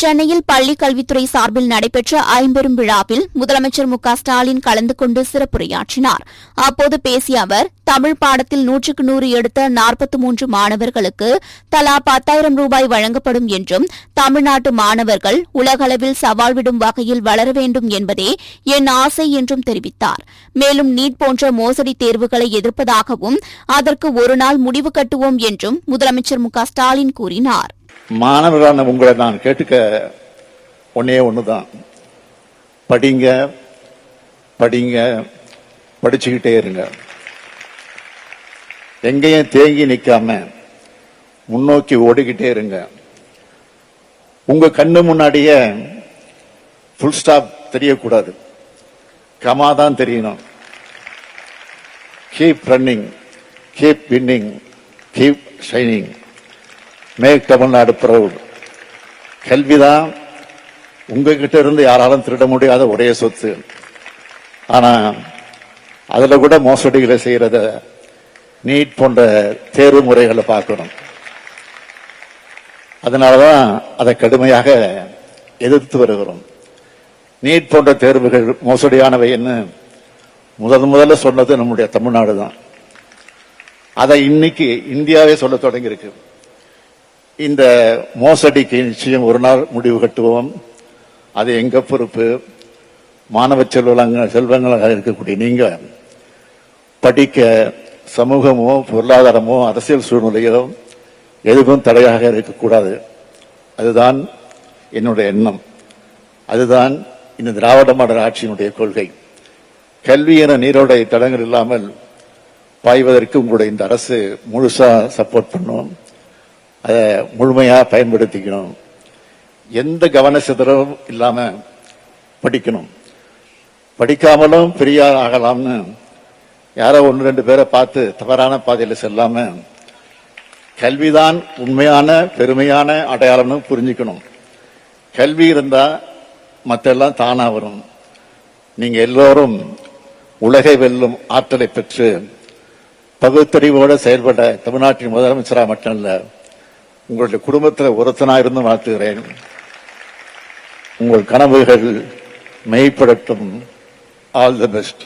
சென்னையில் பள்ளிக் கல்வித்துறை சார்பில் நடைபெற்ற ஐம்பெரும் விழாவில் முதலமைச்சர் மு ஸ்டாலின் கலந்து கொண்டு சிறப்புரையாற்றினார். அப்போது பேசிய அவர் தமிழ் பாடத்தில் நூற்றுக்கு நூறு எடுத்த நாற்பத்தி மூன்று மாணவர்களுக்கு தலா பத்தாயிரம் ரூபாய் வழங்கப்படும் என்றும் தமிழ்நாட்டு மாணவர்கள் உலகளவில் சவால் விடும் வகையில் வளர வேண்டும் என்பதே என் ஆசை என்றும் தெரிவித்தார். மேலும் நீட் போன்ற மோசடி தேர்வுகளை எதிர்ப்பதாகவும் அதற்கு ஒருநாள் முடிவு கட்டுவோம் என்றும் முதலமைச்சர் மு ஸ்டாலின் கூறினார். மாணவரான உங்களை நான் கேட்டுக்க ஒன்னே ஒண்ணுதான். படிங்க படிங்க படிச்சுக்கிட்டே இருங்க. எங்கேயும் தேங்கி நிற்காம முன்னோக்கி ஓடிக்கிட்டே இருங்க. உங்க கண்ணு முன்னாடியே ஃபுல் ஸ்டாப் தெரியக்கூடாது. கமா தான் தெரியணும். Keep running keep winning keep shining make Tamil Nadu proud கல்விதான் உங்ககிட்ட இருந்து யாராலும் திருட முடியாத ஒரே சொத்து. ஆனா அதுல கூட மோசடிகளை செய்யறத நீட் போன்ற தேர்வு முறைகளை பார்க்கணும். அதனாலதான் அதை கடுமையாக எதிர்த்து வருகிறோம். நீட் போன்ற தேர்வுகள் மோசடியானவை என்ன முதல் முதல்ல சொன்னது நம்முடைய தமிழ்நாடு தான். அதை இன்னைக்கு இந்தியாவே சொல்ல தொடங்கியிருக்கு. இந்த மோசடிக்கு நிச்சயம் ஒரு நாள் முடிவு கட்டுவோம். அது எங்க பொறுப்பு? மாணவ செல்வங்கள் செல்வங்களாக இருக்கக்கூடிய நீங்க படிக்க சமூகமோ பொருளாதாரமோ அரசியல் சூழ்நிலையோ எதுவும் தடையாக இருக்கக்கூடாது. அதுதான் என்னுடைய எண்ணம். அதுதான் இந்த திராவிட மாடல் ஆட்சியினுடைய கொள்கை. கல்வி என நீரோடைய தடங்கள் இல்லாமல் பாய்வதற்கு உங்களுடைய இந்த அரசு முழுசா சப்போர்ட் பண்ணும். அதை முழுமையாக பயன்படுத்திக்கணும். எந்த கவனசிதறும் சிதறவும் படிக்கணும். படிக்காமலும் பெரியார் ஆகலாம்னு யாரோ ஒன்று ரெண்டு பேரை பார்த்து தவறான பாதையில் செல்லாமல் கல்விதான் உண்மையான பெருமையான அடையாளம்னு புரிஞ்சுக்கணும். கல்வி இருந்தால் மற்றெல்லாம் தானாக வரும். நீங்கள் எல்லோரும் உலகை வெல்லும் ஆற்றலை பெற்று பகுத்தறிவோடு செயல்பட தமிழ்நாட்டின் முதலமைச்சராக மட்டும் இல்லை உங்களுடைய குடும்பத்தில் ஒருத்தனா இருந்து வாழ்த்துகிறேன் உங்கள் கனவுகள் மெய்ப்படட்டும். All the best